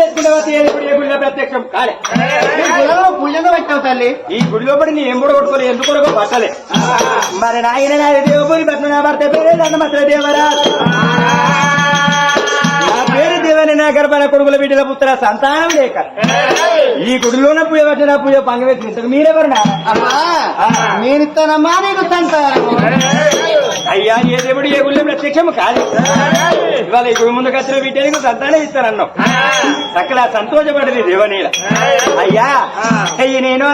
ఏ గుడిలో ప్రత్యక్షం? కాలే. పెట్టావు తల్లి? ఈ గుడిలో పడి నీ ఎంబుడు కొట్టుకోలే ఎందుకు కొడుకో పట్టలే. మరి నాయన నా దేవుని భర్త నా భర్త పేరే దండమత్ర దేవరా నా పేరు దేవని నా గర్భన కొడుకుల బిడ్డల పుత్ర సంతానం లేక. ఈ గుడిలోన పూజ పట్టిన పూజ పంగవేసి మీరెవరు నా అమ్మా. నేను ఇస్తానమ్మా నీకు సంతానము అయ్యా ఏ దేవుడు ఏ గుళ్ళో ప్రత్యక్షం కాదు. ఇవాళ ఈ గుడి ముందుకు వచ్చిన బిడ్డలకు సంతానం ఇస్తానన్నావు అక్కడ సంతోషపడింది దేవనీల. అయ్యా అయ్యి నేను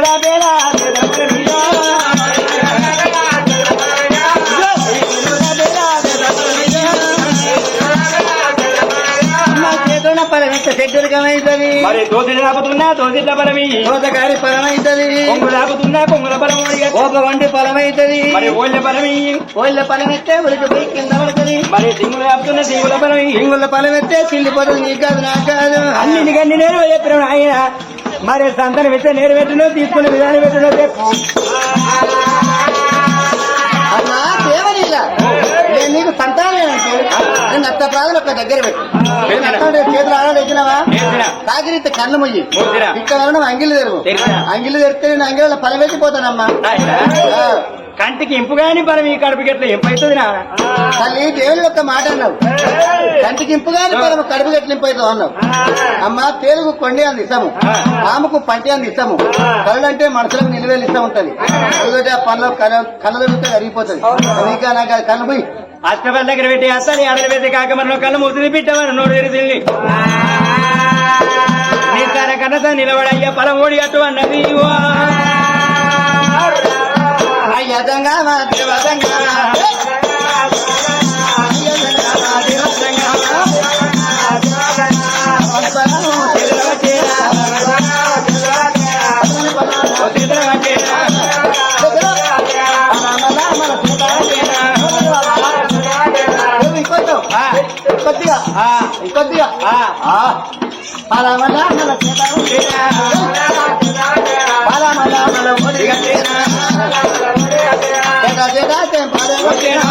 మరి రాపుతున్నా దోసిడ్ల బలమి. కోతగారి పరమైతుంది రాపుతున్నా పొంగుల బలం కోప వంటి ఫలమైతుంది. మరి ఓళ్ళ ఉరికి పోయి కింద పడుతుంది. మరి సింగులు రాపుతున్న సింగుల ఫలమెత్తే చిండిపోతుంది నీకు కాదు నాకు కాదు. నేను చెప్పిన ఆయన మరి సంతానం ఇస్తే నేను పెట్టను తీసుకునే విధానం పెట్టను చెప్పు. అన్నా దేవనీల. నేను నీకు నేను అత్త ప్రాణులు ఒక దగ్గర పెట్టు చేతులు ఆడ చేసినా. తాగిరితే కన్ను ముయ్యి. ఇక్కడ అంగిలి తెరువు. అంగిలి తెరిస్తే నేను అంగిల ఫలం వేసిపోతానమ్మా. కంటికి ఇంపు గాని బలం ఈ కడుపుకి ఎట్లా ఇంపు అవుతుంది నా తల్లి దేవుని యొక్క మాట అన్నావు. కంటికి ఇంపుగాని పదము కడుపు గట్లింపైతే అన్నావు. అమ్మ తేలుగు కొండి అంది ఇస్తాము. పాముకు పంటి అంది ఇస్తాము. కళ్ళు అంటే మనుషులకు నిలువేలు ఇష్టం ఉంటది ఎందుకంటే ఆ పనులు కళ్ళు అరిగిపోతుంది. ఇంకా నాకు అది కళ్ళు పోయి. అష్టపల్ దగ్గర పెట్టి అత్తని అడలు పెట్టి కాక మన కళ్ళు మూసి పెట్టామని నోడు తెరిసింది నీ తన కన్నత నిలబడయ్యా పొలం ఓడి అట్టు అన్నది చేతుల వచ్చేరా, ఆ, కొద్దిగా. కొద్దిగా అలా వల్ల మన చేత అలా మళ్ళా మన ఒడిగా చేరా చేత చేత తెంపాలే వచ్చేరా.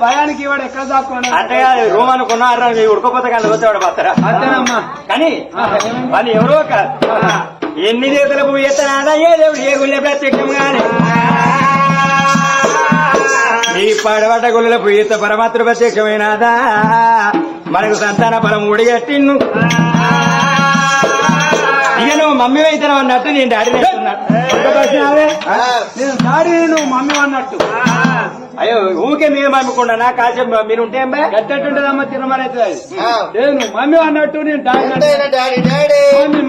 భయానికి వాడు ఎక్కడ దాక్కున్నాడు? అంటే రూమ్ అనుకున్నా ఉడకపోతే కానీ వచ్చేవాడు పోతారా అంతేనమ్మా. కానీ వాళ్ళు ఎవరో ఒక ఎన్ని దేవతలకు ఎత్తనాదా ఏ దేవుడు ఏ గుళ్ళ ప్రత్యక్షం కానీ నీ పడవట గుళ్ళకు ఈత పరమాత్ర ప్రత్యక్షమైనదా మనకు సంతాన ఫలం ఉడిగట్టిన్ను నువ్వు మమ్మీ అయితేనే అన్నట్టు నేను డాడీ నేను డాడీ నువ్వు మమ్మీ అన్నట్టు. అయ్యో ఊకే మీరు మమ్మకుండా కాసేపు మీరు ఉంటే? గట్టెట్టుంటదమ్మా తినమని అవుతుంది అది ఆ. ఏ నువ్వు మమ్మీ అన్నట్టు నేను డాడీ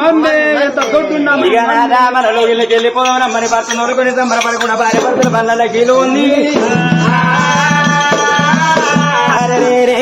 మమ్మీ ఎంత దొడ్డున్నా ఇక నాదా మన లోగిళ్ళకి వెళ్ళిపోదాం మన భర్త నోరుకొని సంబరపడకుండా భార్య భర్తల బండ్ల కీలు ఉంది. అరే రేలా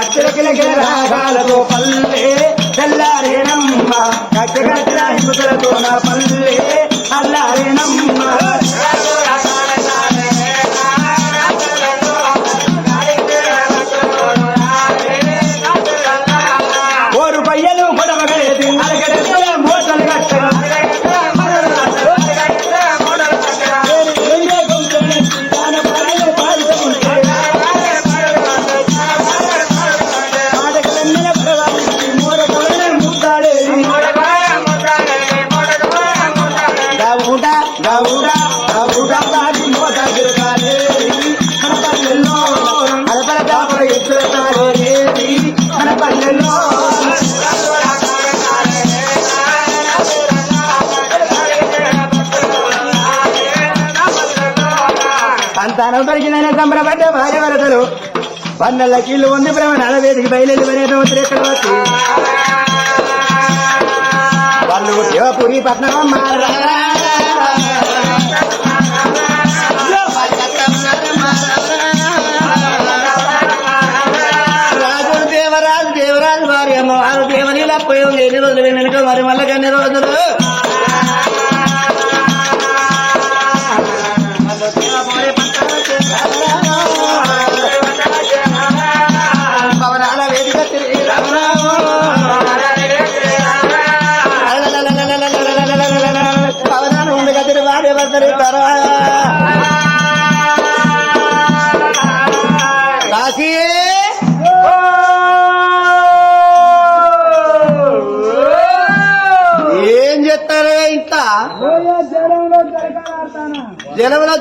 ఆ రాగాలతో పల్లె తెల్లారేనమ్మ కచ్చగట్ల హింసలతో నా పల్లె అల్లా సంతానం దొరికిందనే సంబరపడ్డ భార్య వరదలు. పన్నెల కీళ్ళు ఉంది ప్రేమ నలవేదికి బయలుదేరి వరేదవుతారు ఎక్కడ వచ్చి వాళ్ళు దేవపురి పట్నం దేవనీల ఎన్ని రోజులు వెనుక మరి మళ్ళీ ఎన్ని రోజులు పవనాలు ఉండగా తిరిగి వాడే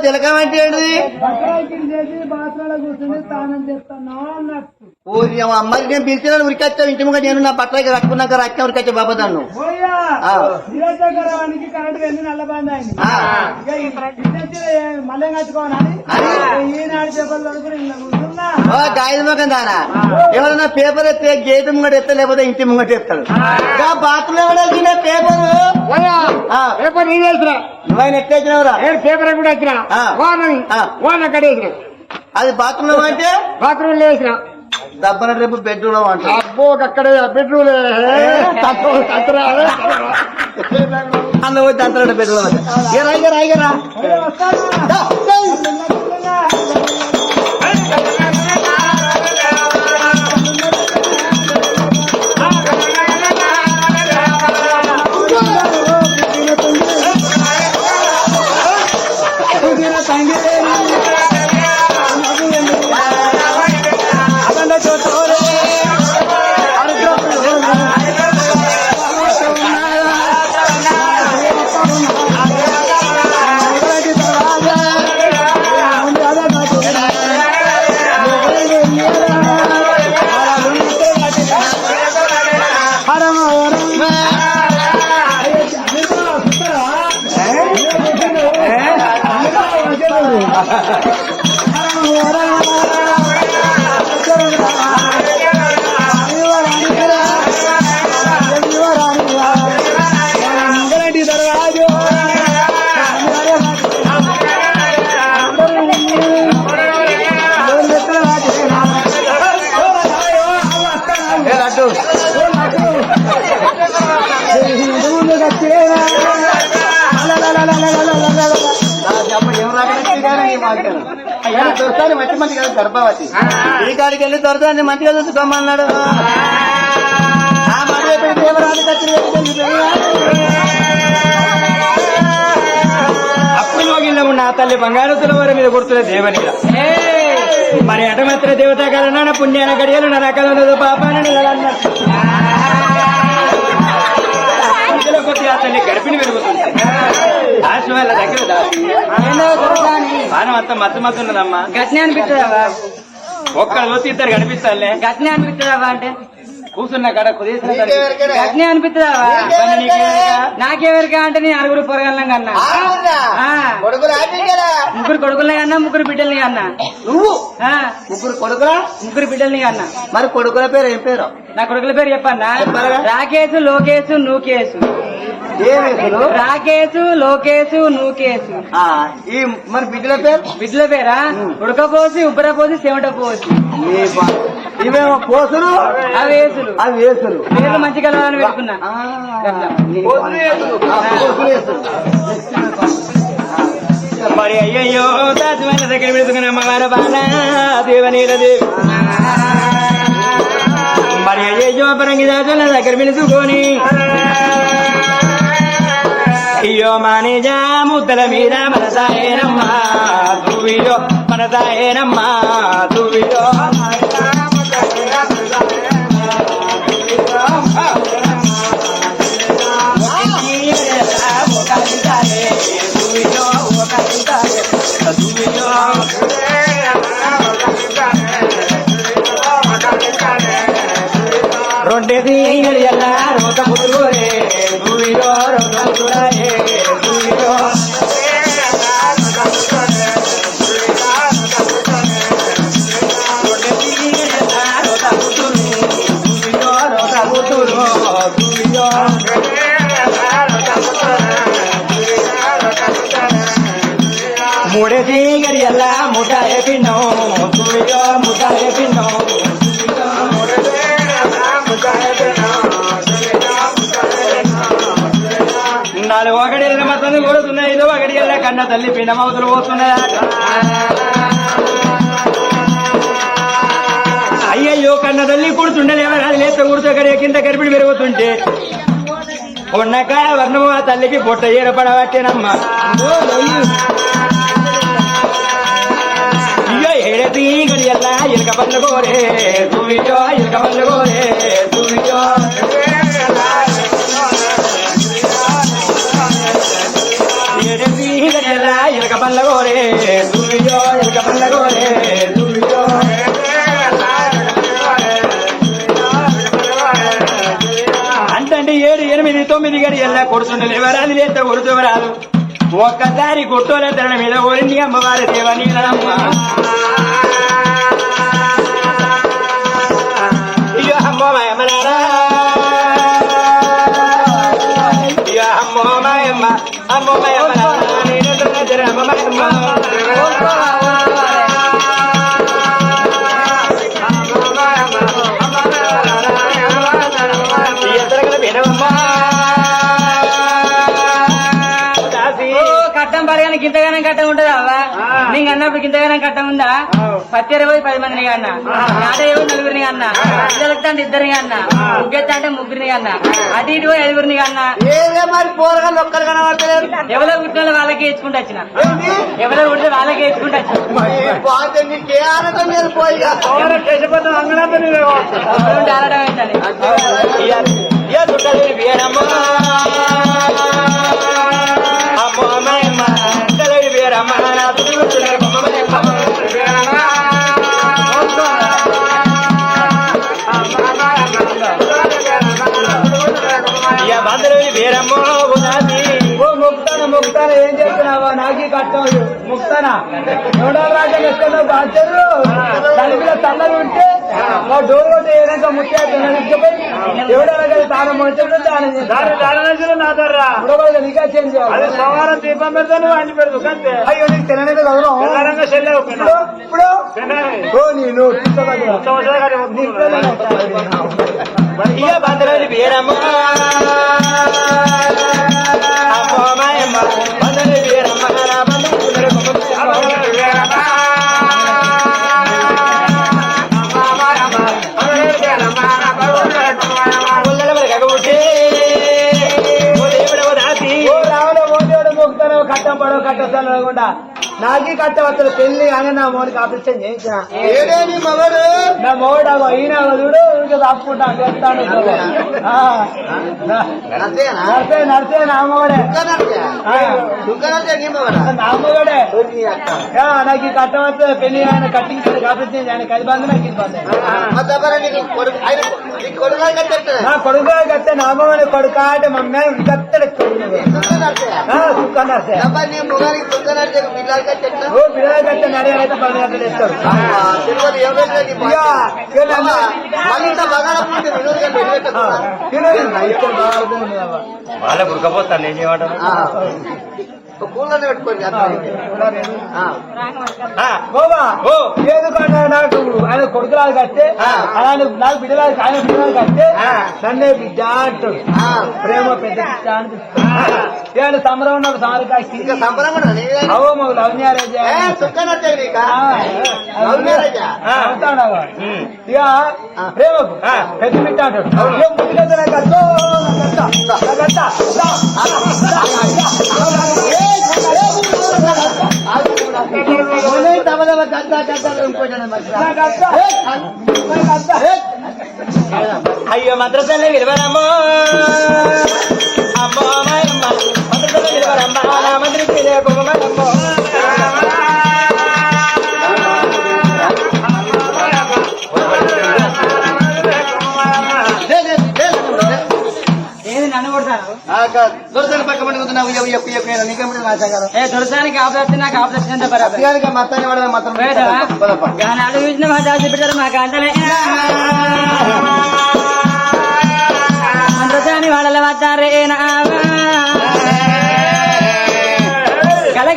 తిలకం అంటే ఏంటిది? బకాయికి చేసి కూర్చుని స్నానం చేస్తున్నాం. ఊరి అమ్మాయి నేను పిలిచిన ఉరికొచ్చావు ఇంటి ముందు నేను నా పట్లకి కట్టుకున్నాక రక్తం ఉరికొచ్చా బాబా గాయద మొఖం దానా? ఎవరైనా పేపర్ ఎత్తే గేట్ ముంగట ఎత్తా లేకపోతే ఇంటి ముంగట ఎత్తాడు బాత్రూమ్ ఎవడొచ్చిన పేపర్? పేపర్ నేను వేసిన నువ్వైనా ఎత్తేసినవరా పేపర్ కూడా వచ్చిన ఆ. వాన కడేసిన అది బాత్రూమ్ అంటే బాత్రూమ్ వేసిన. దబ్బన రేపు బెడ్రూమ్లో. అంటారు అబ్బో అక్కడే బెడ్రూమ్ పోయి అంటారు బెడ్రూమ్ ఎరా ఎరా ఏ? లడ్డు దొరుకుతాను మంచి మంది కదా గర్భవతి ఈ కాడికి వెళ్ళి మంచిగా చూసుకోమన్నాడు దేవరాజు కత్తిరి అప్పుడు మోగిళ్ళము నా తల్లి బంగారతుల వారి మీద కొడుతున్న దేవనిగా మరి అటమాత్ర దేవత కలనాన పుణ్యాన గడియలు నా రకాల పాపాన నిలవన్నట్టు ఇందులో కొద్ది ఆ తల్లి గడిపిని పెరుగుతుంది ఆశ వాళ్ళ దగ్గర దాచి పానం అంతా మత్తు మత్తు ఉన్నదమ్మా. గట్నే అనిపిస్తుందా? ఒక్కడు చూసి ఇద్దరు కనిపిస్తానులే గట్నే అనిపిస్తుందా అంటే? కూర్చున్న కాడ గట్నే అనిపిస్తుందా? నాకెవరికా అంటే నేను అరుగురు పొరగలం కన్నా. ముగ్గురు కొడుకుల్ని కన్నా ముగ్గురు బిడ్డల్ని కన్నా. నువ్వు? ముగ్గురు కొడుకులా ముగ్గురు బిడ్డల్ని కన్నా. మరి కొడుకుల పేరు ఏం పేరు? నా కొడుకుల పేరు చెప్పన్నా. రాకేశు లోకేశు నూకేశు. రాకేశు లోకేశు నూకేశు. ఈ మరి బిడ్డల పేరు? బిడ్డల పేరా? ఉడకపోసి ఉబ్బరపోసి చెమట పోసి ఇవేమో పోసులు అవి వేసులు అవి వేసులు మంచి కలవాలని పెట్టుకున్నా. మరి అయ్యయ్యో దాచమైన దగ్గర పెడుతున్న అమ్మవారు బాల దేవనీల దేవి మరి అయ్యయ్యో పరంగి దాచుల దగ్గర పిలుచుకొని. అయ్యో మానేజా ముద్దల మీద మనసాయేనమ్మా దువ్వియో మనసాయేనమ్మా దువ్వియో ಮೂಡೆದಿ ಗಡಿಯಲ್ಲ ಮುಟಾಯ ಪಿನ್ನೋ ದುವಿಯೋ ಮುಟಾಯ ಪಿನ್ನೋ కన్న తల్లి పిండమవతలు పోతున్నాయా? అయ్యయ్యో కన్న తల్లి కుడుతుండలే అది లేస్తే కుడుతూ అక్కడ కింద గర్భిణి పెరుగుతుంటే. ఉన్నకాయ వర్ణము ఆ తల్లికి పొట్ట ఏడపడబట్టేనమ్మా అయ్యో ఏడతీ గడియల్లా ఇలక పనులు కోరే గడియల్ల ఎవరాదు లేత లేస్తే ఒక్కసారి కొట్టోల తరణ మీద ఓరింది అమ్మవారి దేవ నీలమ్మ ఇయ్యో అమ్మో మాయమ్మ నారా. ఇయ్యో అమ్మో మాయమ్మ అమ్మో మాయమ్మ అమ్మ మాయమ్మ. పడగానే గింతగానం కట్టం ఉంటదా అవ్వ? నీకు అన్నప్పుడు గింతగానం కట్టం ఉందా? పత్తి ఇరవై పది మందిని అన్న. నాట ఇరవై నలుగురిని అన్న. పిల్లలకి అంటే ఇద్దరిని అన్న. ముగ్గెత్త అంటే ముగ్గురిని అన్న. అటు ఇటు పోయి ఐదుగురిని అన్న. ఏదే మరి పోరగాళ్ళు ఒక్కరు కనబడతలేరు? ఎవరో పుట్టిన వాళ్ళకి వేసుకుంటూ వచ్చిన. ఎవరో పుట్టిన వాళ్ళకి వేసుకుంటూ వచ్చిన. నీకే. అమ్మో. ముక్తాన ముక్తాన ఏం చెప్తున్నావా నాకి కట్టం ముక్తానా. నూడల రాజ్యం ఎక్కడ బాధ్యతలు తలుపుల తల్లలు ఉంటే డోర్ కొట్టి ఏదైనా ముత్యాపోయి ఎవడో తాను మొత్తం దానం ఇప్పుడు నీకా చేంజ్ చేయాలి. సోమవారం దీపం పెడితే నువ్వు అన్ని పెడదు కంతే అయ్యో నీకు కదా తెల్లారంగా చెల్లెవు ఇప్పుడు ఓ నేను. అమ్మో మాయమ్మ. కట్టొస్తాను అనుకుంటా నాకి కట్టం అసలు పెళ్ళి కానీ నా మోనికి ఆపరేషన్ చేయించిన ఏడే నీ మగడు? నా మోడు అగో ఈయన చూడు ఇంకా తప్పుకుంటా. అంతేనా నడితే నడితే నా మగడే. నీ మగడా? నాకు ఈ కట్టం వస్తే పెళ్ళి ఆయన కట్టించి ఆపరేషన్ ఆయన కలిసి బంధు నాకు నీకు కొడుకు కట్టే నా మగడే కొడుకు అంటే మమ్మీ కత్తడు దుకాణం నడితే డబ్బా నీ మొగానికి వాళ్ళ గురకపోతాను ఏం చేయమంటారు కూలర్ని పెట్టుకోండి. ఎందుకన్నా నాకు ఆయన కొడుకులాగా కట్టే. అలానే నాకు బిడ్డలాగా ఆయన బిడ్డలాగా కట్టే. నన్నే బిడ్డ అంటాడు. ప్రేమ పెద్ద బిడ్డ సంబరం సారికాయ ఇంకా సంబరం. అవో మాకు లవ్ మ్యారేజ్ నీకా? ఇక ప్రేమకు. పెద్ద బిడ్డ అంటాడు ఏ ముందుకెళ్తే నాకు అద్దో, నాకు అద్దా, నాకు అద్దా, అద్దా. మొన్నే దబ దబ గద్ద. గద్ద. అయ్యో మద్రసల్ని విలువరమ్మో. అమ్మో మాయమ్మ మద్రసల్ని విలువరమ్మ. నా మంత్రికి దొరకని పక్క. నీకేమిటి? ఏ దొరసానికి నాకు బరాబర్ మత్తాన్ని పడదా మాత్రం మా మా వాళ్ళ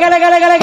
గల గల గల గల.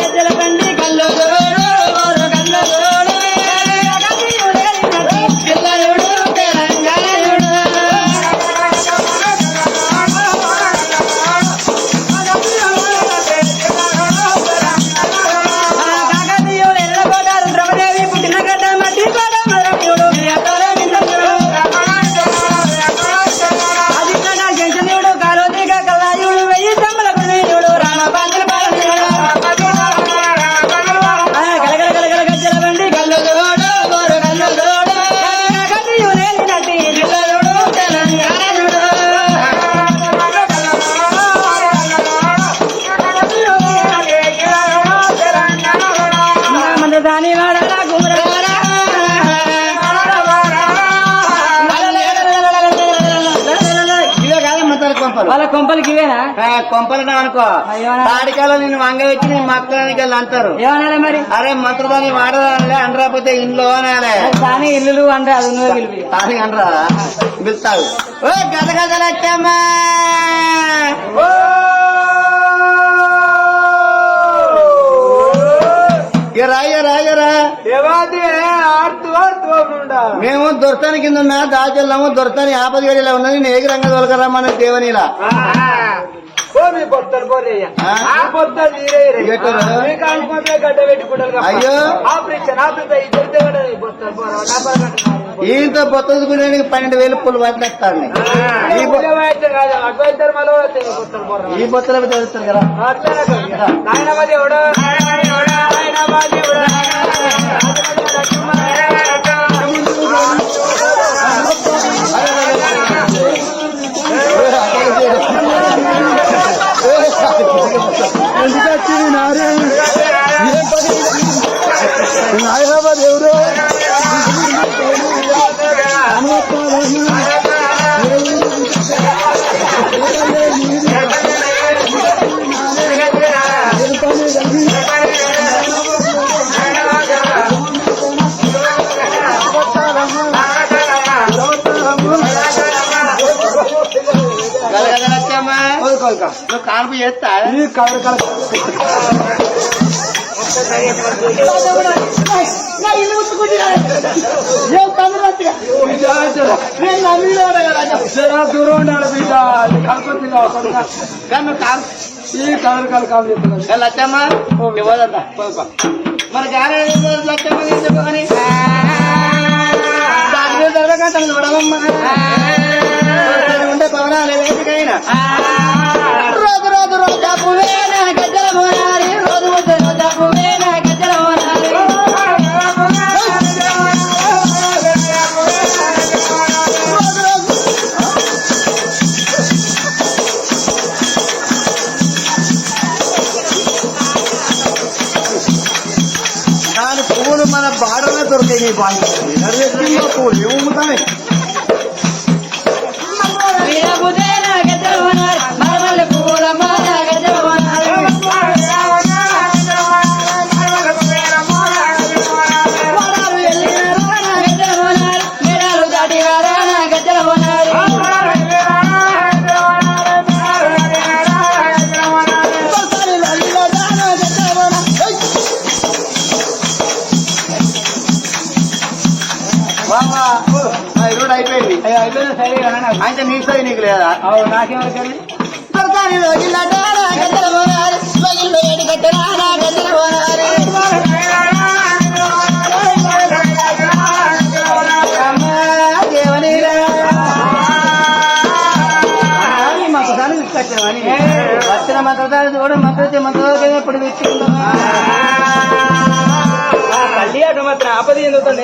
కొంపలకి ఇవేనా? కొంపలు అనుకో. తాడికాలో నేను వంగ వచ్చి నేను మక్కడానికి వెళ్ళి అంటారు. ఏమన్నారా మరి? అరే మంత్రదాన్ని వాడదానిలే అనరాకపోతే ఇంట్లో అనాలే. దాని ఇల్లులు అంటే అది నువ్వే తాని అనరా? పిలుస్తావు. ఓ గద గదలు వచ్చామ్మా ఎరా ఎరా ఎరా మేము దొరసాని కింద ఉన్నా దాచెల్లాము దొరసాని ఆపది గడిలో ఉన్నది నేను ఏకరంగా దొరకరమ్మని దేవనీలా. అయ్యో. ఆపరేషన్ ఆపరేషన్ ఇద్దరితే కూడా ఈ బొత్తలు పోరా డబ్బా కట్టుకున్నారు. ఈయంత బొత్తదుకునేందుకు పన్నెండు వేలు పుల్లు వదిలేస్తాను ఈ బొత్తలు చదువుతారు కదా? దేవుడు. రాజకుమారా నువ్వు కాన్పు చేస్తా ఈ కలర్ కలర్ జరా దూరం ఉండాలి బిడ్డ ఇది కలపతి కొడుక. కానీ కాన్ ఈ కలర్ కలర్ కాల్ చెప్తున్నాను లచ్చమ్మా ఇవ్వదంతా మరి గాలి లచ్చమ్మ ఏం చెప్పని దాని మీద జరగకంటే చూడవమ్మా ఉండే మన బాడలో దొరికాయి ఈ బాగా పువ్వులు ఏముతాయి అయితే నీ సై నీకు లేదా? అవు నాకేమవుతుంది దొరకాని రోజులట నా గద్దెల పోనారి, పగిలిన ఏడు గట్టెల తల్లి అటు మాత్రం ఆపద ఎందుతుంది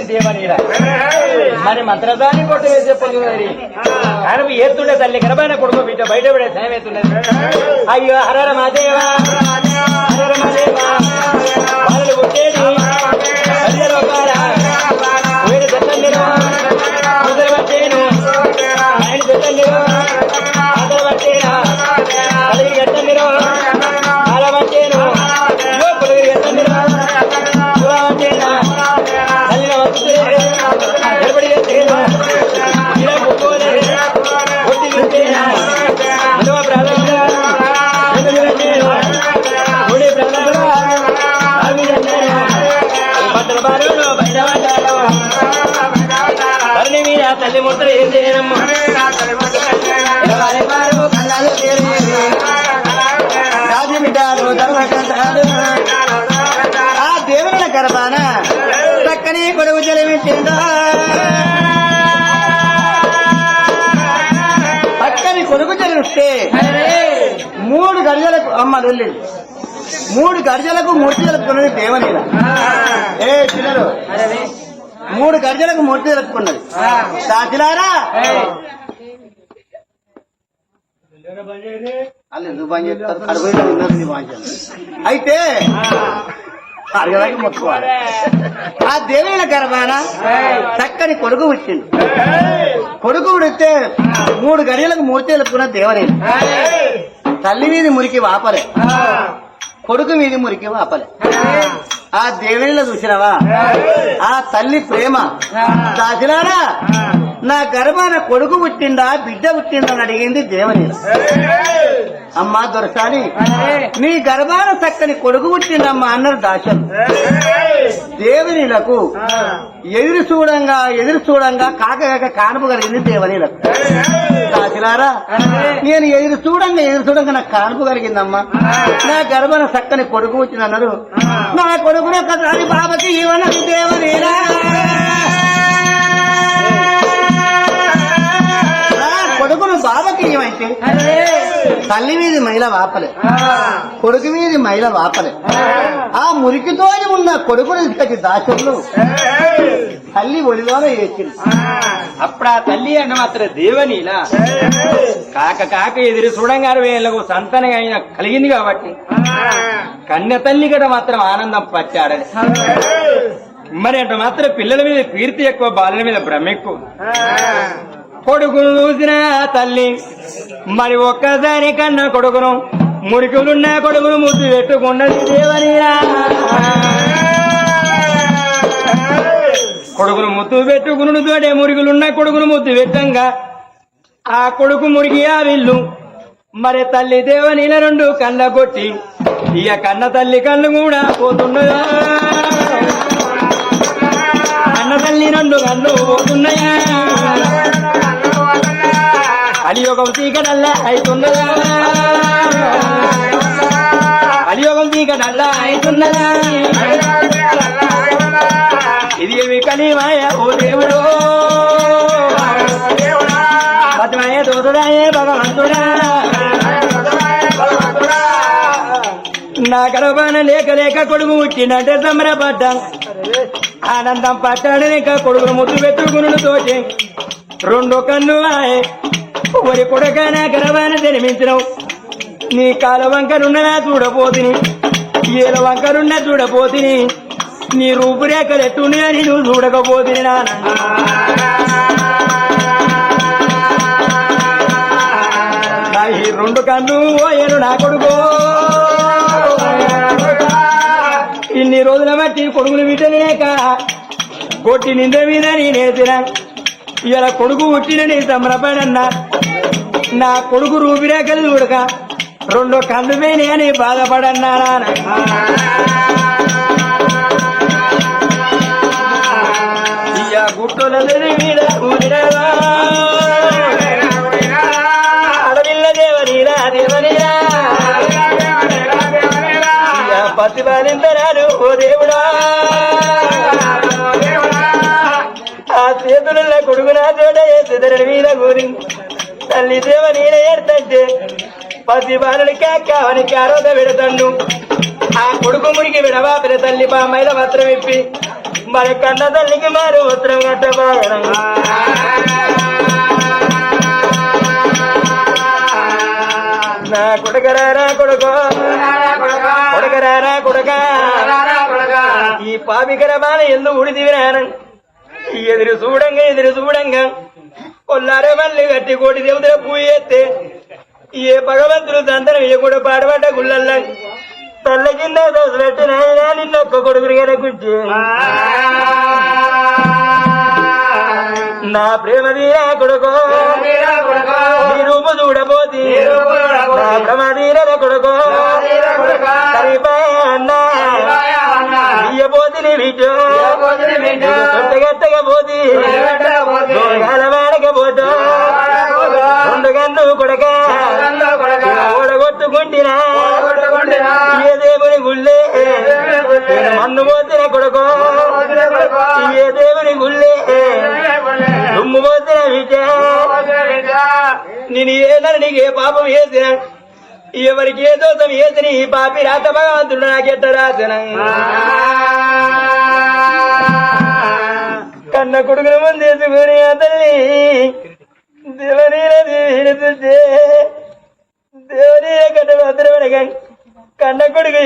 మరి మంత్రదాన్ని కొట్టు వేసి పొందు కనుక ఏతుండే తల్లి కనబాన కొడుకు బిడ్డ బయట పడే సాయం ఎత్తుండేది అయ్యో హరర మాదేవా హరర వాళ్ళు గడియలకు అమ్మ వెళ్ళింది మూడు గడియలకు మూర్తి జరుపుకున్నది దేవనీల ఏ పిల్లలు మూడు గడియలకు మూర్తి జరుపుకున్నది సాచిలారా అయితే అడగడానికి మొక్కుకోవాలి. ఆ దేవైన గర్భాన చక్కని కొడుకు పుట్టిండు. కొడుకు పుడితే మూడు గడియలకు మూర్తి తెలుపుకున్న దేవరేణి. తల్లి మీది మురికి వాపలే. కొడుకు మీది మురికి వాపలే. ఆ. దేవినిలో చూసినవా? ఆ. తల్లి ప్రేమ. దాచినారా నా గర్భాన కొడుకు పుట్టిందా బిడ్డ పుట్టిందా అని అడిగింది దేవని. అమ్మా దొరసాని నీ గర్భాన చక్కని కొడుకు పుట్టిందమ్మా అన్నారు దాచలు దేవనీలకు ఎదురు చూడంగా ఎదురు చూడంగా కాకగాక కానుపు కలిగింది దేవనీలకు. దాచిలారా నేను ఎదురు చూడంగా ఎదురు చూడంగా నాకు కానుపు కలిగిందమ్మా. నా గర్భాన చక్కని కొడుకు వచ్చింది అన్నారు నా కొడుకునే ఒకసారి బాబకి ఇవ్వనది దేవనీరా. బాబకి ఏమైతే తల్లి మీది మైల వాపలే. కొడుకు మీది మైల వాపలే. ఆ. మురికితో ఉన్న కొడుకుని తీసుకొచ్చి దాచులు తల్లి ఒడిలోనే వేసింది అప్పుడు ఆ తల్లి అన్న మాత్రం దేవనీలా కాక కాక ఎదురు చూడంగారు వీళ్ళకు సంతానం అయిన కలిగింది కాబట్టి. కన్య తల్లి కదా మాత్రం ఆనందం పట్టాడని మరి అంటే మాత్రం పిల్లల మీద కీర్తి ఎక్కువ బాలల మీద భ్రమ ఎక్కువ. కొడుకును చూసిన తల్లి మరి ఒక్కసారి కన్నా కొడుకును మురికులున్న కొడుకును ముద్దు పెట్టుకున్నది దేవనీరా కొడుకును ముద్దు పెట్టుకును తోడే మురుగులున్న కొడుకును ముద్దు పెట్టంగా ఆ కొడుకు మురిగి ఆ విల్లు మరి తల్లి దేవనీల రెండు కళ్ళ కొట్టి ఇక కన్న తల్లి కళ్ళు కూడా పోతున్నదా? కన్న తల్లి రెండు కళ్ళు పోతున్నాయా? కలియుగం చీకటల్లా అయితున్నదా కలియుగం చీకటల్లా అయితున్నదా ఇది ఏమి కలిమాయ ఓ దేవుడు. పద్మయ దోదుడాయే భగవంతుడా. నా గర్భాన లేక లేక కొడుకు పుట్టినట్టే సంబరపడ్డాం. ఆనందం పట్టాడు లేక కొడుకును ముద్దు పెట్టుకును తోచి. రెండు కన్ను ఆయే ఒరి కొడుక నా గర్భాన జన్మించినవు. నీ కాల వంకరున్ననా చూడపోతిని ఏల వంకరున్న చూడపోతిని నీ రూపురేఖలు ఎట్టున్నాయని నువ్వు చూడకపోతిని నాన్న ఈ రెండు కన్ను ఓయను నా కొడుకో. ఇన్ని రోజుల బట్టి కొడుకులు బిడ్డని కొట్టి నింద మీద నేనేసిన. ఇలా కొడుకు పుట్టినని సంబరపడన్నా నా కొడుకు రూపిరేఖలు కొడుక రెండో కళ్ళు పోయినాయి అని బాధపడన్నా ఇయ్య గుట్టలని ఓ దేవుడా. ఆ చేతులలో కొడుకు నా చోట సిదరడి మీద కూరి తల్లి దేవ నీడ ఏడుతంటే పసి బాలుడి కావని కారోద విడతండు ఆ కొడుకు మురికి విడవాపిన తల్లి బామ్మైల వస్త్రం ఇప్పి మరి కన్న తల్లికి మారు వస్త్రం కట్టబాగడం నా కొడుకరారా కొడుకో. కొడుకరారా కొడుక. ఈ పాపికర బాల ఎందు ఉడిదివినాను ఎదురు చూడంగా ఎదురు చూడంగా. కొల్లారే మళ్ళీ గట్టి కోటి దేవతల పూజ చేస్తే ఏ భగవంతుడు దంతరం ఇయ్యకూడ పాడబడ్డ గుళ్ళల్లా తల్ల కింద దోశ పెట్టిన నిన్నొక్క కొడుకుని కనుకుంచి నా ప్రేమ కొడుకో. తొట్టగట్టగా పోతి. వాడకపోతా కొడక. ఓడగొట్టుకుంటినా ఏ దేవుని గుళ్ళే. మన్ను పోతిన కొడుకో. ఏ దేవుని గుళ్ళే. దుమ్ము పోతిన విజయ నేను ఏదని నీకు ఏ పాపం వేసిన ఎవరికి ఏ దోషం వేసిన ఈ పాపి రాత భగవంతుడు నాకెట్ట రాసిన? కన్న కొడుకును ముందేసుకుని వేసుకుని తల్లి దేవనీలని విడుతుంటే దేవనీల కట్ట భద్రపడగా కన్న కొడుకు